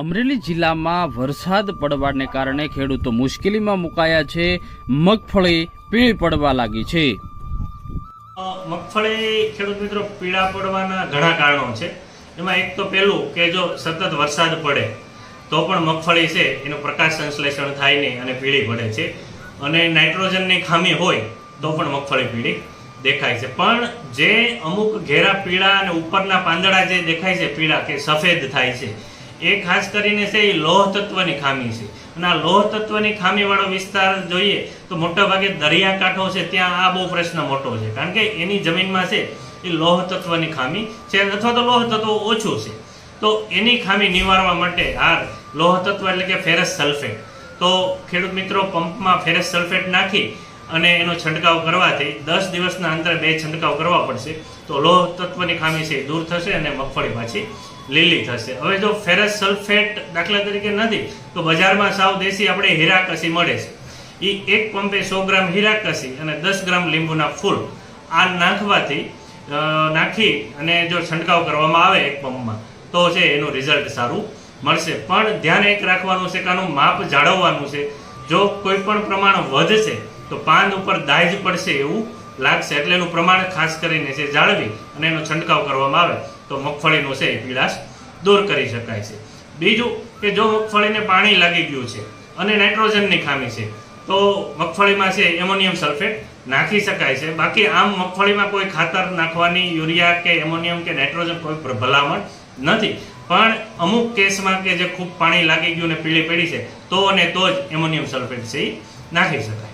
અમરેલી જિલ્લામાં વરસાદ પડવાને કારણે ખેડૂતો મુશ્કેલીમાં મુકાયા છે. મગફળી પીળી પડવા લાગી છે. મગફળી ખેડૂત મિત્રો પીળા પડવાના ઘણા કારણો છે. એમાં એક તો પહેલું કે જો સતત વરસાદ પડે, તો પણ મગફળી છે, એનું પ્રકાશ સંશ્લેષણ થાય નહીં અને પીળી પડે છે. અને નાઇટ્રોજનની ખામી હોય, તો પણ મગફળી પીળી દેખાય છે. પણ જે અમુક ઘેરા પીળા અને ઉપરના પાંદડા જે દેખાય છે, પીળા કે સફેદ થાય છે એ ખાસ કરીને છે એ લોહ તત્વની ખામી છે. અને આ લોહ તત્વની ખામીવાળો વિસ્તાર જોઈએ તો મોટાભાગે દરિયાકાંઠો છે, ત્યાં આ બહુ પ્રશ્ન મોટો છે. કારણ કે એની જમીનમાં છે એ લોહ તત્વની ખામી છે અથવા તો લોહ તત્વ ઓછું છે. તો એની ખામી નિવારવા માટે આ લોહ તત્વ એટલે કે ફેરસ સલ્ફેટ. તો ખેડૂત મિત્રો, પંપમાં ફેરસ સલ્ફેટ નાખી અને એનો છંટકાવ કરવાથી દસ દિવસના અંતરે બે છંટકાવ કરવા પડશે. તો લોહ તત્વની ખામી છે દૂર થશે અને મગફળી પાછી લીલી થશે. હવે જો ફેરસ સલ્ફેટ દાખલા તરીકે નથી, તો બજારમાં સાવ દેશી આપણે હીરાકસી મળે છે. એ એક પંપે સો ગ્રામ હીરાકસી અને દસ ગ્રામ લીંબુના ફૂલ આ નાખવાથી નાખી અને જો છંટકાવ કરવામાં આવે એક પંપમાં, તો છે એનું રિઝલ્ટ સારું મળશે. પણ ધ્યાન એક રાખવાનું છે કે આનું માપ જાળવવાનું છે. જો કોઈ પણ પ્રમાણ વધશે તો પાન ઉપર દાજ પડશે એવું લાગશે. એટલે એનું પ્રમાણ ખાસ કરીને છે જાળવી અને એનો છંટકાવ કરવામાં આવે, તો મગફળીનો છે એ પીળાશ દૂર કરી શકાય છે. બીજું કે જો મગફળીને પાણી લાગી ગયું છે અને નાઇટ્રોજનની ખામી છે, તો મગફળીમાં છે એમોનિયમ સલ્ફેટ નાખી શકાય છે. બાકી આમ મગફળીમાં કોઈ ખાતર નાખવાની, યુરિયા કે એમોનિયમ કે નાઇટ્રોજન કોઈ ભલામણ નથી. પણ અમુક કેસમાં કે જે ખૂબ પાણી લાગી ગયું ને પીળી પડી છે, તો અને તો જ એમોનિયમ સલ્ફેટ છે એ નાખી શકાય.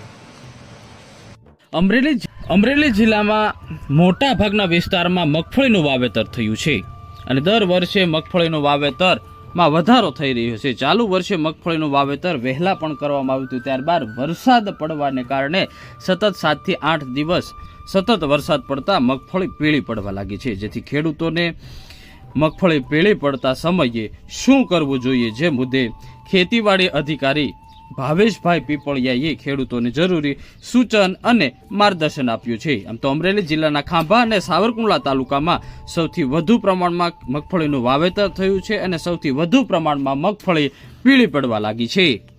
અમરેલી અમરેલી જિલ્લામાં મોટા ભાગના વિસ્તારમાં મગફળીનું વાવેતર થયું છે. અને દર વર્ષે મગફળીનું વાવેતરમાં વધારો થઈ રહ્યો છે. ચાલુ વર્ષે મગફળીનું વાવેતર વહેલા પણ કરવામાં આવ્યું હતું. ત્યારબાદ વરસાદ પડવાને કારણે સતત સાતથી આઠ દિવસ સતત વરસાદ પડતા મગફળી પીળી પડવા લાગી છે. જેથી ખેડૂતોને મગફળી પીળી પડતા સમયે શું કરવું જોઈએ? જે મુદ્દે ખેતીવાડી અધિકારી ભાવેશભાઈ પીપળિયાએ ખેડૂતોને જરૂરી સૂચન અને માર્ગદર્શન આપ્યું છે. આમ તો અમરેલી જિલ્લાના ખાંભા અને સાવરકુંડલા તાલુકામાં સૌથી વધુ પ્રમાણમાં મગફળીનું વાવેતર થયું છે અને સૌથી વધુ પ્રમાણમાં મગફળી પીળી પડવા લાગી છે.